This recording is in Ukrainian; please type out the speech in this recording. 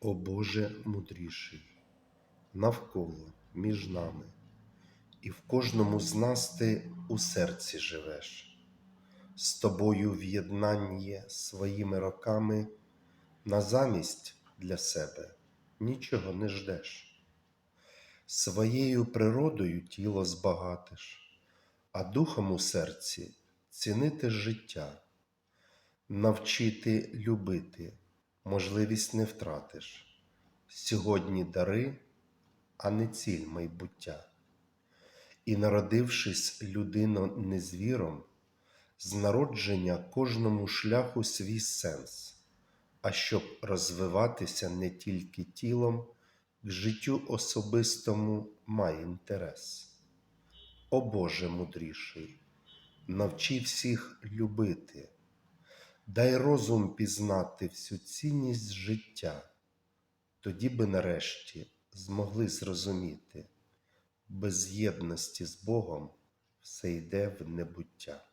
О Боже мудріший, навколо між нами, і в кожному з нас ти у серці живеш, з тобою в єднанні своїми роками, на замість для себе нічого не ждеш. Своєю природою тіло збагатиш, а духом у серці цінити життя, навчити любити, можливість не втратиш. Сьогодні дари, а не ціль майбуття. І, народившись людино не звіром, з народження кожному шляху свій сенс, а щоб розвиватися не тільки тілом, к життю особистому має інтерес. О Боже мудріший, навчи всіх любити, дай розум пізнати всю цінність життя, тоді би нарешті змогли зрозуміти, без єдності з Богом все йде в небуття.